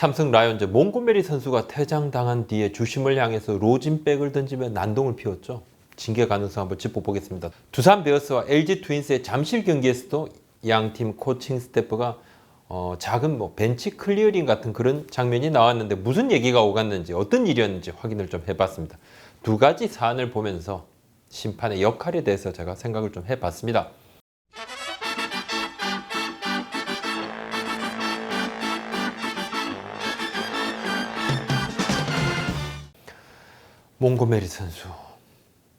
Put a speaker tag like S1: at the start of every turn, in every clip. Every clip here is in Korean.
S1: 삼성 라이온즈 몽고메리 선수가 퇴장당한 뒤에 주심을 향해서 로진백을 던지며 난동을 피웠죠. 징계 가능성 한번 짚어보겠습니다. 두산 베어스와 LG 트윈스의 잠실 경기에서도 양 팀 코칭 스태프가 어, 작은 뭐 벤치 클리어링 같은 그런 장면이 나왔는데 무슨 얘기가 오갔는지 어떤 일이었는지 확인을 좀 해봤습니다. 두 가지 사안을 보면서 심판의 역할에 대해서 제가 생각을 좀 해봤습니다. 몽고메리 선수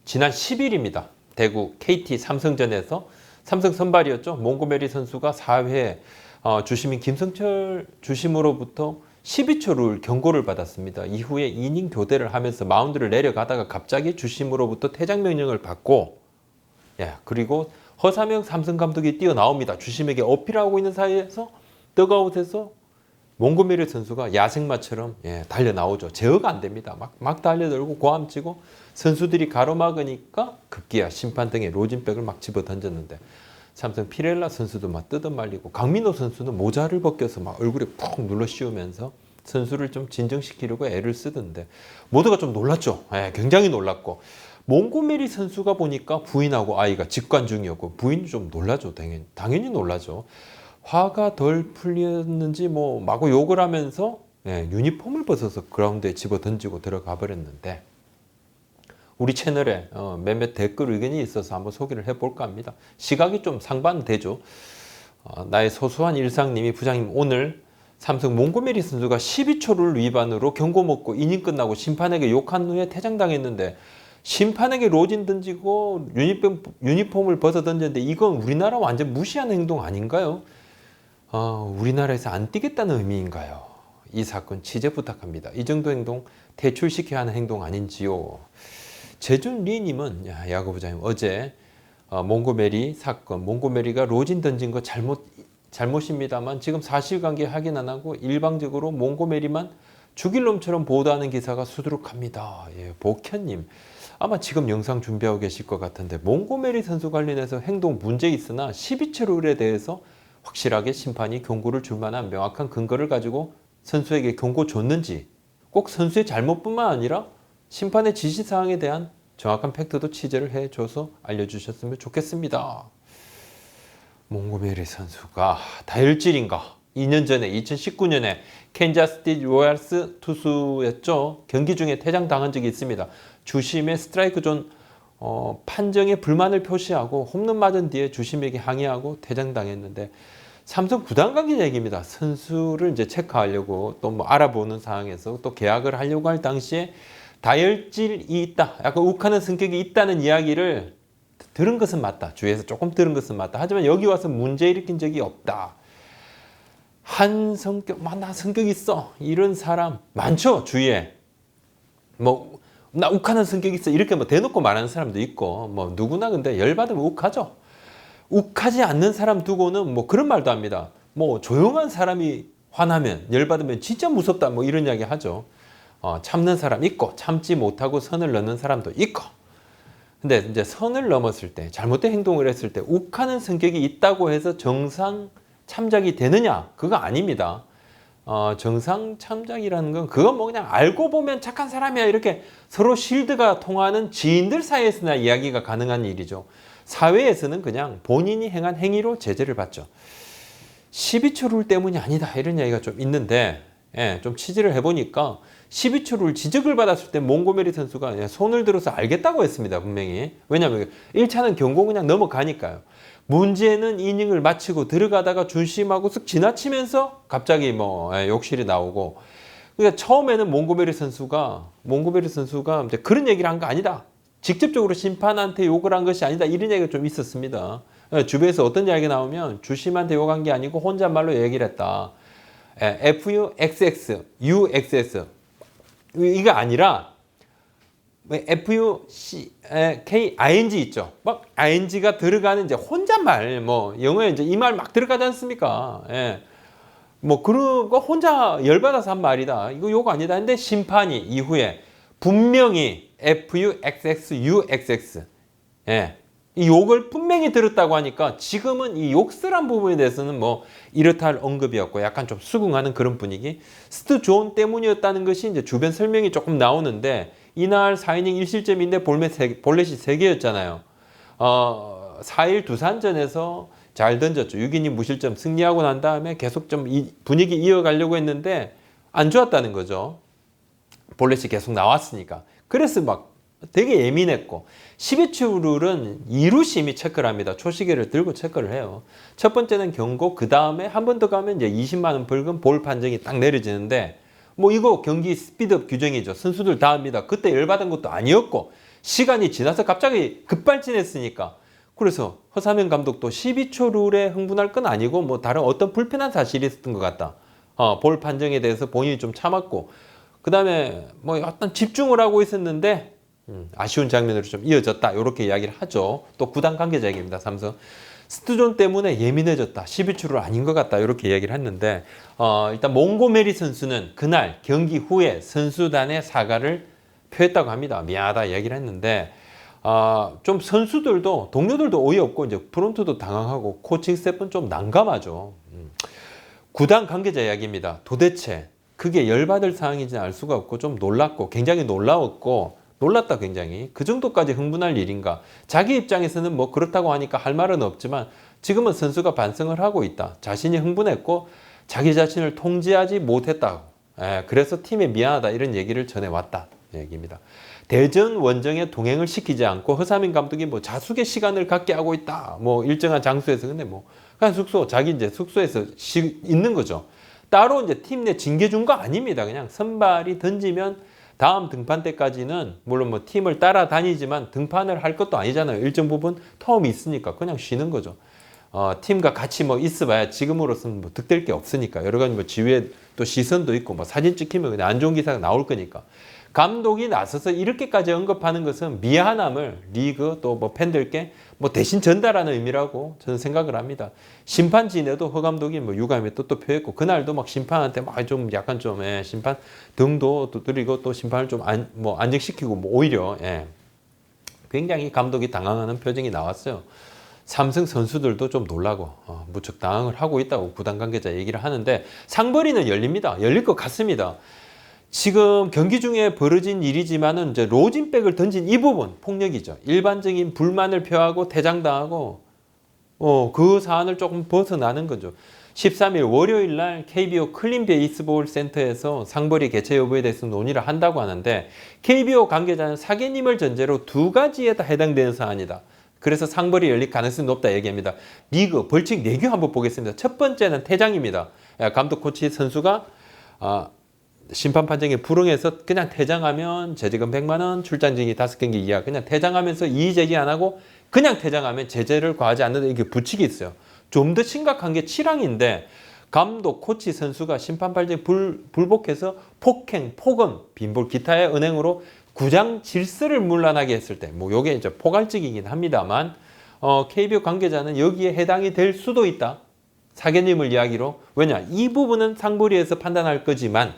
S1: 지난 10일입니다. 대구 KT 삼성전에서 삼성 선발이었죠. 몽고메리 선수가 4회 어, 주심인 김성철 주심으로부터 12초 룰 경고를 받았습니다. 이후에 이닝 교대를 하면서 마운드를 내려가다가 갑자기 주심으로부터 퇴장 명령을 받고 예, 그리고 허사명 삼성 감독이 뛰어나옵니다. 주심에게 어필하고 있는 사이에서 더가웃에서 몽고메리 선수가 야생마처럼 예, 달려 나오죠. 제어가 안 됩니다. 막, 막 달려들고 고함치고 선수들이 가로막으니까 급기야 심판 등에 로진백을 막 집어 던졌는데 삼성 피렐라 선수도 막 뜯어 말리고 강민호 선수는 모자를 벗겨서 막 얼굴에 푹 눌러 씌우면서 선수를 좀 진정시키려고 애를 쓰던데 모두가 좀 놀랐죠. 예, 굉장히 놀랐고 몽고메리 선수가 보니까 부인하고 아이가 직관 중이었고 부인이 좀 놀라죠. 당연히 당연히 놀라죠. 화가 덜 풀렸는지 뭐 마구 욕을 하면서 예, 유니폼을 벗어서 그라운드에 집어 던지고 들어가 버렸는데 우리 채널에 어, 몇몇 댓글 의견이 있어서 한번 소개를 해볼까 합니다. 시각이 좀 상반되죠. 어, 나의 소소한 일상님이 부장님 오늘 삼성 몽고메리 선수가 12초를 위반으로 경고 먹고 이닝 끝나고 심판에게 욕한 후에 퇴장당했는데 심판에게 로진 던지고 유니폼, 유니폼을 벗어 던졌는데 이건 우리나라 완전 무시하는 행동 아닌가요? 어, 우리나라에서 안 뛰겠다는 의미인가요? 이 사건 취재 부탁합니다. 이 정도 행동 퇴출시켜야 하는 행동 아닌지요? 재준 리님은 야, 야구 부장님 어제 어, 몽고메리 사건, 몽고메리가 로진 던진 거 잘못 잘못입니다만 지금 사실관계 확인 안 하고 일방적으로 몽고메리만 죽일 놈처럼 보도하는 기사가 수두룩합니다. 예, 복현님 아마 지금 영상 준비하고 계실 것 같은데 몽고메리 선수 관련해서 행동 문제 있으나 12채 룰에 대해서 확실하게 심판이 경고를 줄 만한 명확한 근거를 가지고 선수에게 경고 줬는지 꼭 선수의 잘못뿐만 아니라 심판의 지시 사항에 대한 정확한 팩트도 취재를 해줘서 알려주셨으면 좋겠습니다. 몽고메리 선수가 다혈질인가? 2년 전에 2019년에 캔자스티 로얄스 투수였죠. 경기 중에 퇴장당한 적이 있습니다. 주심의 스트라이크 존 어, 판정에 불만을 표시하고 홈런 맞은 뒤에 주심에게 항의하고 퇴장당했는데 삼성 구단 관계 얘기입니다. 선수를 이제 체크하려고 또 뭐 알아보는 상황에서 또 계약을 하려고 할 당시에 다혈질이 있다. 약간 욱하는 성격이 있다는 이야기를 들은 것은 맞다. 주위에서 조금 들은 것은 맞다. 하지만 여기 와서 문제 일으킨 적이 없다. 한 성격, 나 성격 있어. 이런 사람 많죠. 주위에. 뭐, 나 욱하는 성격 있어. 이렇게 뭐 대놓고 말하는 사람도 있고, 뭐 누구나 근데 열받으면 욱하죠. 욱하지 않는 사람 두고는 뭐 그런 말도 합니다. 뭐 조용한 사람이 화나면, 열받으면 진짜 무섭다. 뭐 이런 이야기 하죠. 어, 참는 사람 있고, 참지 못하고 선을 넘는 사람도 있고. 근데 이제 선을 넘었을 때, 잘못된 행동을 했을 때, 욱하는 성격이 있다고 해서 정상 참작이 되느냐? 그거 아닙니다. 어, 정상 참작이라는 건 그건 뭐 그냥 알고 보면 착한 사람이야 이렇게 서로 실드가 통하는 지인들 사이에서나 이야기가 가능한 일이죠. 사회에서는 그냥 본인이 행한 행위로 제재를 받죠. 12초 룰 때문이 아니다 이런 이야기가 좀 있는데 예, 좀 취재를 해보니까 12초 룰 지적을 받았을 때 몽고메리 선수가 손을 들어서 알겠다고 했습니다 분명히 왜냐하면 1차는 경고 그냥 넘어가니까요 문제는 이닝을 마치고 들어가다가 준심하고 쓱 지나치면서 갑자기 뭐 예, 욕실이 나오고 그러니까 처음에는 몽고베리 선수가 몽고베리 선수가 이제 그런 얘기를 한 거 아니다. 직접적으로 심판한테 욕을 한 것이 아니다. 이런 얘기가 좀 있었습니다. 예, 주변에서 어떤 이야기가 나오면 주심한테 욕한 게 아니고 혼잣말로 얘기를 했다. 예, FUXX, UXS 이거 아니라 FU C K ING 있죠. 막 ING가 들어가는 이제 혼잣말 뭐 영어에 이제 이 말 막 들어가지 않습니까? 예. 뭐 그러고 혼자 열받아서 한 말이다. 이거 욕 아니다. 근데 심판이 이후에 분명히 FUXX UXX 예. 이 욕을 분명히 들었다고 하니까 지금은 이 욕설한 부분에 대해서는 뭐 이렇다 할 언급이었고 약간 좀 수긍하는 그런 분위기. 스트 존 때문이었다는 것이 이제 주변 설명이 조금 나오는데 이날 4이닝 1실점인데 볼넷 세, 볼넷이 3개였잖아요. 어, 4일 두산전에서 잘 던졌죠. 6이닝 무실점 승리하고 난 다음에 계속 좀이 분위기 이어가려고 했는데 안 좋았다는 거죠. 볼넷이 계속 나왔으니까. 그래서 막 되게 예민했고 12초 룰은 2루 심이 체크를 합니다. 초시계를 들고 체크를 해요. 첫 번째는 경고, 그 다음에 한 번 더 가면 이제 20만 원 벌금 볼 판정이 딱 내려지는데 뭐 이거 경기 스피드업 규정이죠. 선수들 다 합니다. 그때 열받은 것도 아니었고 시간이 지나서 갑자기 급발진했으니까 그래서 허사면 감독도 12초 룰에 흥분할 건 아니고 뭐 다른 어떤 불편한 사실이 있었던 것 같다. 어, 볼 판정에 대해서 본인이 좀 참았고 그 다음에 뭐 어떤 집중을 하고 있었는데 음, 아쉬운 장면으로 좀 이어졌다. 이렇게 이야기를 하죠. 또 구단 관계자 얘기입니다. 삼성. 스트존 때문에 예민해졌다. 12초를 아닌 것 같다. 이렇게 이야기를 했는데 어, 일단 몽고메리 선수는 그날 경기 후에 선수단의 사과를 표했다고 합니다. 미안하다 이야기를 했는데 어, 좀 선수들도 동료들도 어이없고 이제 프론트도 당황하고 코칭 스태프는 좀 난감하죠. 음. 구단 관계자 이야기입니다. 도대체 그게 열받을 상황인지는 알 수가 없고 좀 놀랐고 굉장히 놀라웠고 놀랐다 굉장히. 그 정도까지 흥분할 일인가? 자기 입장에서는 뭐 그렇다고 하니까 할 말은 없지만 지금은 선수가 반성을 하고 있다. 자신이 흥분했고 자기 자신을 통제하지 못했다 예, 그래서 팀에 미안하다 이런 얘기를 전해왔다. 얘기입니다. 대전 원정에 동행을 시키지 않고 허사민 감독이 뭐 자숙의 시간을 갖게 하고 있다. 뭐 일정한 장소에서. 근데 뭐 그냥 숙소 자기 이제 숙소에서 쉬, 있는 거죠. 따로 이제 팀 내 징계 준 거 아닙니다. 그냥 선발이 던지면 다음 등판 때까지는 물론 뭐 팀을 따라다니지만 등판을 할 것도 아니잖아요. 일정 부분 텀이 있으니까 그냥 쉬는 거죠. 어, 팀과 같이 뭐 있어봐야 지금으로서는 뭐 득될 게 없으니까 여러 가지 뭐 지휘에 또 시선도 있고 뭐 사진 찍히면 그냥 안 좋은 기사가 나올 거니까 감독이 나서서 이렇게까지 언급하는 것은 미안함을 리그 또 뭐 팬들께 뭐 대신 전달하는 의미라고 저는 생각을 합니다. 심판진에도 허 감독이 뭐 유감에 또 또 표했고 그날도 막 심판한테 막 좀 약간 좀 예, 심판 등도 두드리고 또 심판을 좀안뭐 안정시키고 뭐 오히려 예. 굉장히 감독이 당황하는 표정이 나왔어요. 삼성 선수들도 좀 놀라고 어, 무척 당황을 하고 있다고 구단 관계자 얘기를 하는데 상벌이는 열립니다. 열릴 것 같습니다. 지금 경기 중에 벌어진 일이지만은 이제 로진백을 던진 이 부분 폭력이죠. 일반적인 불만을 표하고 퇴장당하고 어, 그 사안을 조금 벗어나는 거죠. 13일 월요일 날 KBO 클린 베이스볼 센터에서 상벌이 개최 여부에 대해서 논의를 한다고 하는데 KBO 관계자는 사계님을 전제로 두 가지에 다 해당되는 사안이다. 그래서 상벌이 열릴 가능성이 높다 얘기합니다. 리그 벌칙 4개 한번 보겠습니다. 첫 번째는 퇴장입니다. 감독 코치 선수가 아, 심판 판정에 불응해서 그냥 퇴장하면 제재금 100만 원, 출장징이 5경기 이하 그냥 퇴장하면서 이의 제기 안 하고 그냥 퇴장하면 제재를 과하지 않는다 이게 부칙이 있어요. 좀 더 심각한 게 7항인데 감독, 코치, 선수가 심판 판정 불, 불복해서 폭행, 폭언, 빈볼, 기타의 은행으로 구장 질서를 문란하게 했을 때, 뭐 요게 이제 포괄적이긴 합니다만 어, KBO 관계자는 여기에 해당이 될 수도 있다. 사견님을 이야기로 왜냐 이 부분은 상부리에서 판단할 거지만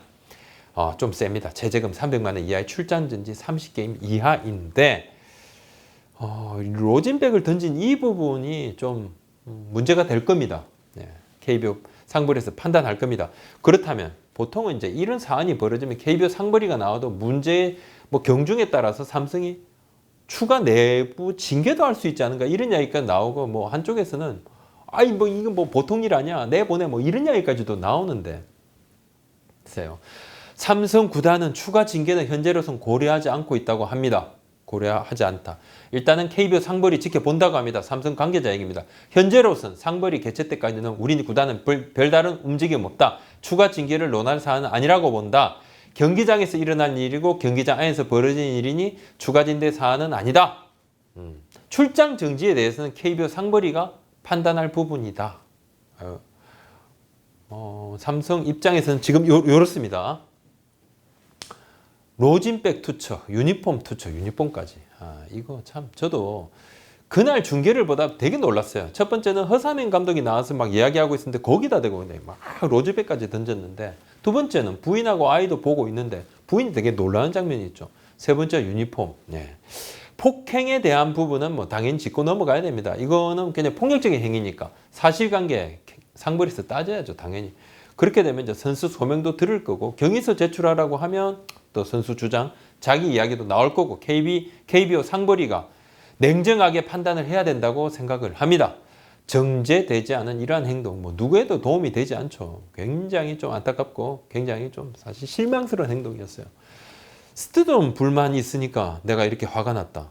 S1: 어, 좀 셉니다. 제재금 300만 원 이하의 출장 전지 30게임 이하인데 어, 로진백을 던진 이 부분이 좀 문제가 될 겁니다. 네, KBO 상벌에서 판단할 겁니다. 그렇다면 보통은 이제 이런 사안이 벌어지면 KBO 상벌이가 나와도 문제 뭐 경중에 따라서 삼성이 추가 내부 징계도 할 수 있지 않은가 이런 이야기가 나오고 뭐 한쪽에서는 아이 뭐 이건 뭐 보통 일 아니야 내보내 뭐 이런 이야기까지도 나오는데 글쎄요. 삼성 구단은 추가 징계는 현재로선 고려하지 않고 있다고 합니다. 고려하지 않다. 일단은 KBO 상벌이 지켜본다고 합니다. 삼성 관계자 얘기입니다. 현재로선 상벌이 개최 때까지는 우리 구단은 별, 별다른 움직임 없다. 추가 징계를 논할 사안은 아니라고 본다. 경기장에서 일어난 일이고 경기장 안에서 벌어진 일이니 추가 징계 사안은 아니다. 음. 출장 정지에 대해서는 KBO 상벌이가 판단할 부분이다. 어, 어, 삼성 입장에서는 지금 요, 요렇습니다. 로진백 투척, 유니폼 투척, 유니폼까지. 아, 이거 참 저도 그날 중계를 보다 되게 놀랐어요. 첫 번째는 허사민 감독이 나와서 막 이야기하고 있었는데 거기다 대고 막 로즈백까지 던졌는데 두 번째는 부인하고 아이도 보고 있는데 부인이 되게 놀라는 장면이 있죠. 세 번째 유니폼. 네. 폭행에 대한 부분은 뭐 당연히 짚고 넘어가야 됩니다. 이거는 그냥 폭력적인 행위니까 사실관계 상벌에서 따져야죠, 당연히. 그렇게 되면 이제 선수 소명도 들을 거고 경위서 제출하라고 하면 또 선수 주장, 자기 이야기도 나올 거고 KB, KBO 상벌이가 냉정하게 판단을 해야 된다고 생각을 합니다. 정제되지 않은 이러한 행동, 뭐 누구에도 도움이 되지 않죠. 굉장히 좀 안타깝고 굉장히 좀 사실 실망스러운 행동이었어요. 스튜존 불만이 있으니까 내가 이렇게 화가 났다.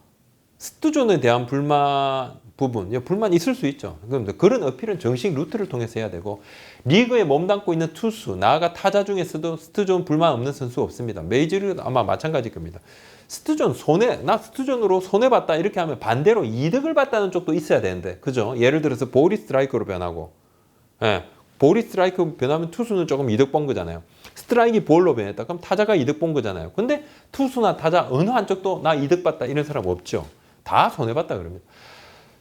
S1: 스튜존에 대한 불만 부분, 예, 불만 있을 수 있죠. 그럼 그런 어필은 정식 루트를 통해서 해야 되고 리그에 몸담고 있는 투수, 나아가 타자 중에서도 스튜존 불만 없는 선수 없습니다. 메이저리그도 아마 마찬가지일 겁니다. 스튜존 손해, 나 스튜존으로 손해 봤다 이렇게 하면 반대로 이득을 봤다는 쪽도 있어야 되는데, 그죠? 예를 들어서 볼이 스트라이크로 변하고, 예, 볼이 스트라이크 변하면 투수는 조금 이득 본 거잖아요. 스트라이크 볼로 변했다. 그럼 타자가 이득 본 거잖아요. 근데 투수나 타자 어느 한쪽도 나 이득 봤다 이런 사람 없죠. 다 손해 봤다 그럽니다.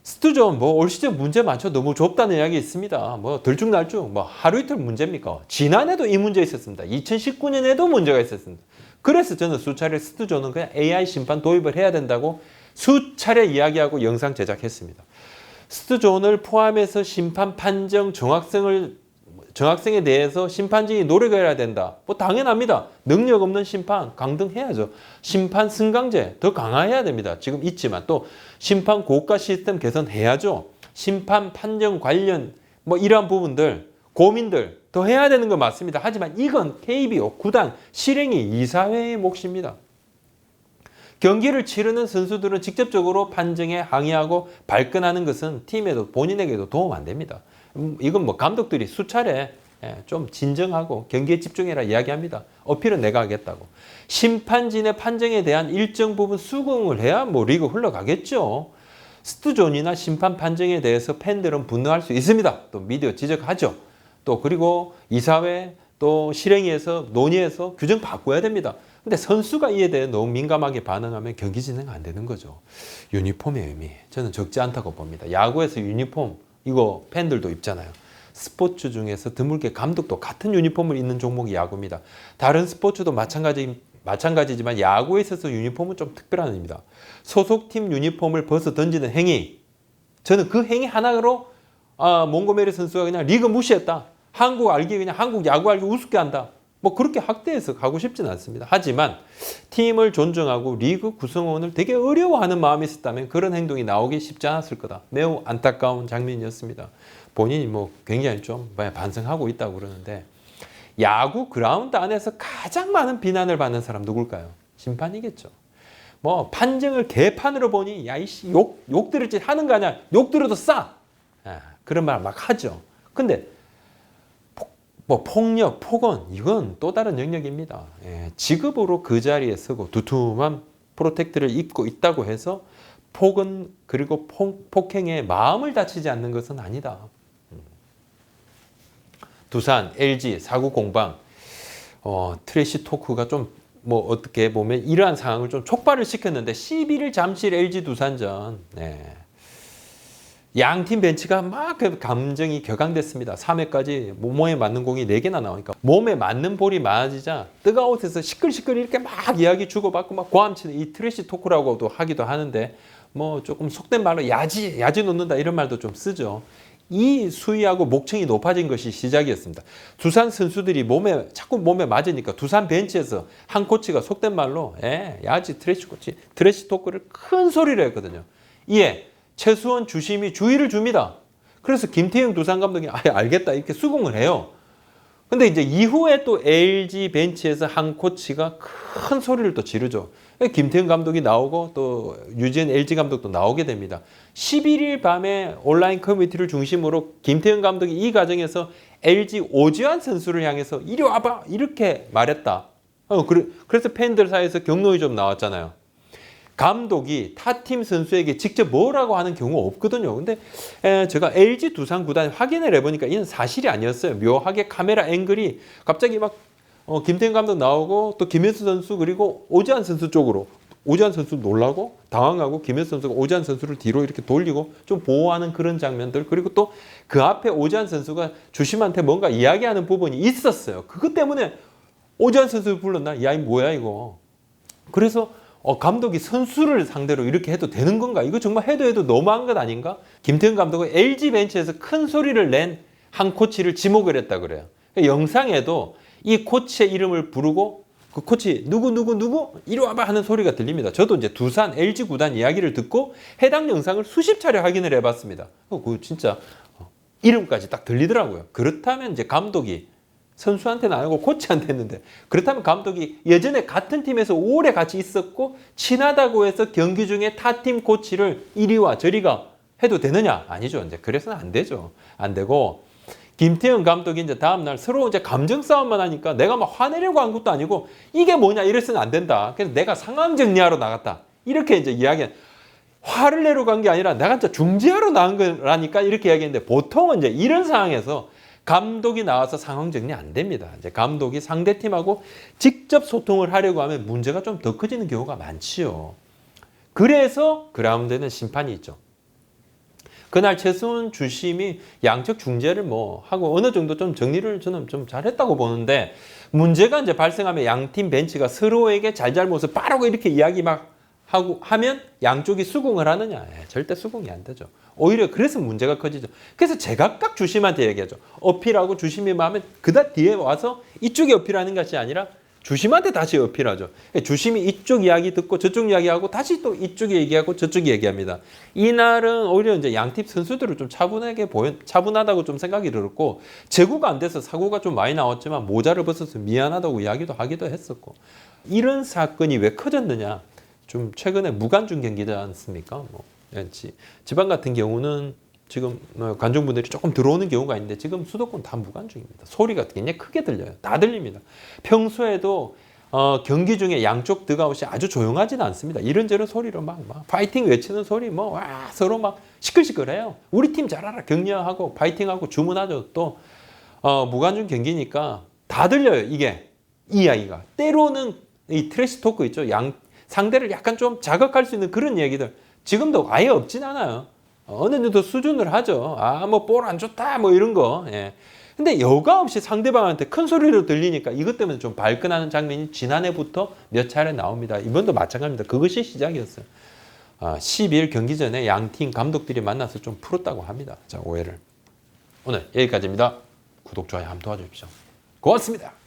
S1: 스튜전 뭐올 시즌 문제 많죠. 너무 좁다는 이야기 있습니다. 뭐 들쭉날쭉 뭐 하루 이틀 문제입니까? 지난해도 이 문제 있었습니다. 2019년에도 문제가 있었습니다. 그래서 저는 수차례 스튜전은 그냥 AI 심판 도입을 해야 된다고 수차례 이야기하고 영상 제작했습니다. 스튜존을 포함해서 심판 판정 정확성을 정학생에 대해서 심판진이 노력을 해야 된다. 뭐 당연합니다. 능력 없는 심판 강등해야죠. 심판 승강제 더 강화해야 됩니다. 지금 있지만 또 심판 고가 시스템 개선해야죠. 심판 판정 관련 뭐 이러한 부분들 고민들 더 해야 되는 거 맞습니다. 하지만 이건 KBO 구단 실행이 이사회의 몫입니다. 경기를 치르는 선수들은 직접적으로 판정에 항의하고 발끈하는 것은 팀에도 본인에게도 도움 안 됩니다. 음, 이건 뭐 감독들이 수차례 예, 좀 진정하고 경기에 집중해라 이야기합니다. 어필은 내가 하겠다고. 심판진의 판정에 대한 일정 부분 수긍을 해야 뭐 리그 흘러가겠죠. 스트존이나 심판 판정에 대해서 팬들은 분노할 수 있습니다. 또 미디어 지적하죠. 또 그리고 이사회 또 실행위에서 논의해서 규정 바꿔야 됩니다. 근데 선수가 이에 대해 너무 민감하게 반응하면 경기 진행 안 되는 거죠. 유니폼의 의미 저는 적지 않다고 봅니다. 야구에서 유니폼 이거 팬들도 입잖아요. 스포츠 중에서 드물게 감독도 같은 유니폼을 입는 종목이 야구입니다. 다른 스포츠도 마찬가지 마찬가지지만 야구에 있어서 유니폼은 좀 특별한 의미입니다. 소속팀 유니폼을 벗어 던지는 행위. 저는 그 행위 하나로 아, 몽고메리 선수가 그냥 리그 무시했다. 한국 알기 그냥 한국 야구 알기 우습게 한다. 뭐 그렇게 확대해서 가고 싶지는 않습니다. 하지만 팀을 존중하고 리그 구성원을 되게 어려워하는 마음이 있었다면 그런 행동이 나오기 쉽지 않았을 거다. 매우 안타까운 장면이었습니다. 본인이 뭐 굉장히 좀 반성하고 있다고 그러는데 야구 그라운드 안에서 가장 많은 비난을 받는 사람 누굴까요? 심판이겠죠. 뭐 판정을 개판으로 보니 야 이씨 욕 욕 들을 짓 하는 거 아니야? 욕 들어도 싸. 아, 그런 말 막 하죠. 근데 뭐 폭력, 폭언 이건 또 다른 영역입니다. 예, 지급으로 그 자리에 서고 두툼한 프로텍트를 입고 있다고 해서 폭언 그리고 폭, 폭행에 마음을 다치지 않는 것은 아니다. 음. 두산, LG, 사구 공방, 어, 트래시 토크가 좀 뭐 어떻게 보면 이러한 상황을 좀 촉발을 시켰는데 11일 잠실 LG 두산전 네. 양팀 벤치가 막그 감정이 격앙됐습니다. 3회까지 몸에 맞는 공이 4개나 나오니까 몸에 맞는 볼이 맞으자 뜨거워서 시끌시끌 이렇게 막 이야기 주고받고 막 고함치는 이 트래시 토크라고도 하기도 하는데 뭐 조금 속된 말로 야지 야지 놓는다 이런 말도 좀 쓰죠. 이 수위하고 목청이 높아진 것이 시작이었습니다. 두산 선수들이 몸에 자꾸 몸에 맞으니까 두산 벤치에서 한 코치가 속된 말로 에 야지 트래시 코치 트래시 토크를 큰 소리로 했거든요. 이에 최수원 주심이 주의를 줍니다. 그래서 김태형 두산 감독이 아 알겠다 이렇게 수긍을 해요. 근데 이제 이후에 또 LG 벤치에서 한 코치가 큰 소리를 또 지르죠. 김태형 감독이 나오고 또 유지현 LG 감독도 나오게 됩니다. 11일 밤에 온라인 커뮤니티를 중심으로 김태형 감독이 이 과정에서 LG 오지환 선수를 향해서 이리 와봐 이렇게 말했다. 어, 그래서 팬들 사이에서 경로이 좀 나왔잖아요. 감독이 타 팀 선수에게 직접 뭐라고 하는 경우 없거든요. 근데 제가 LG 두산 구단 확인을 해보니까 이는 사실이 아니었어요. 묘하게 카메라 앵글이 갑자기 막 어, 김태형 감독 나오고 또 김현수 선수 그리고 오지환 선수 쪽으로 오지환 선수 놀라고 당황하고 김현수 선수가 오지환 선수를 뒤로 이렇게 돌리고 좀 보호하는 그런 장면들 그리고 또 그 앞에 오지환 선수가 주심한테 뭔가 이야기하는 부분이 있었어요. 그것 때문에 오지환 선수를 불렀나? 야, 이 뭐야 이거. 그래서 어, 감독이 선수를 상대로 이렇게 해도 되는 건가? 이거 정말 해도 해도 너무한 것 아닌가? 김태형 감독은 LG 벤치에서 큰 소리를 낸 한 코치를 지목을 했다 그래요. 영상에도 이 코치의 이름을 부르고 그 코치 누구 누구 누구 이리 와봐 하는 소리가 들립니다. 저도 이제 두산 LG 구단 이야기를 듣고 해당 영상을 수십 차례 확인을 해봤습니다. 어, 그 진짜 어, 이름까지 딱 들리더라고요. 그렇다면 이제 감독이 선수한테는 아니고 코치한테 했는데 그렇다면 감독이 예전에 같은 팀에서 오래 같이 있었고 친하다고 해서 경기 중에 타 팀 코치를 이리와 저리가 해도 되느냐? 아니죠. 이제 그래서는 안 되죠. 안 되고 김태형 감독이 이제 다음날 서로 이제 감정 싸움만 하니까 내가 막 화내려고 한 것도 아니고 이게 뭐냐 이래서는 안 된다. 그래서 내가 상황 정리하러 나갔다. 이렇게 이제 이야기 화를 내러 간 게 아니라 내가 진짜 중재하러 나간 거라니까 이렇게 이야기했는데 보통은 이제 이런 상황에서 감독이 나와서 상황 정리 안 됩니다. 이제 감독이 상대 팀하고 직접 소통을 하려고 하면 문제가 좀 더 커지는 경우가 많지요. 그래서 그라운드에는 심판이 있죠. 그날 최수훈 주심이 양측 중재를 뭐 하고 어느 정도 좀 정리를 저는 좀 잘했다고 보는데 문제가 이제 발생하면 양팀 벤치가 서로에게 잘잘못을 빠르고 이렇게 이야기 막 하고 하면 양쪽이 수긍을 하느냐? 예, 절대 수긍이 안 되죠. 오히려 그래서 문제가 커지죠. 그래서 제각각 주심한테 얘기하죠. 어필하고 주심이 마음에 그다 뒤에 와서 이쪽이 어필하는 것이 아니라 주심한테 다시 어필하죠. 주심이 이쪽 이야기 듣고 저쪽 이야기하고 다시 또 이쪽이 얘기하고 저쪽이 얘기합니다. 이날은 오히려 이제 양팀 선수들을 좀 차분하게 보여, 차분하다고 좀 생각이 들었고 재구가 안 돼서 사고가 좀 많이 나왔지만 모자를 벗어서 미안하다고 이야기도 하기도 했었고 이런 사건이 왜 커졌느냐? 좀 최근에 무관중 경기지 않습니까? 뭐 지- 지방 같은 경우는 지금 뭐 관중분들이 조금 들어오는 경우가 있는데 지금 수도권 다 무관중입니다. 소리가 굉장히 크게 들려요. 다 들립니다. 평소에도 어, 경기 중에 양쪽 드가웃이 아주 조용하지는 않습니다. 이런저런 소리로 막, 막 파이팅 외치는 소리 뭐 와, 서로 막 시끌시끌해요. 우리 팀 잘하라 격려하고 파이팅하고 주문하죠. 또 어, 무관중 경기니까 다 들려요. 이게 이 이야기가 때로는 이 트래시 토크 있죠. 양 상대를 약간 좀 자극할 수 있는 그런 얘기들 지금도 아예 없진 않아요. 어느 정도 수준을 하죠. 아, 뭐, 볼 안 좋다, 뭐, 이런 거. 예. 근데 여과 없이 상대방한테 큰 소리로 들리니까 이것 때문에 좀 발끈하는 장면이 지난해부터 몇 차례 나옵니다. 이번도 마찬가지입니다. 그것이 시작이었어요. 아, 12일 경기 전에 양 팀 감독들이 만나서 좀 풀었다고 합니다. 자, 오해를. 오늘 여기까지입니다. 구독, 좋아요 한번 도와주십시오. 고맙습니다.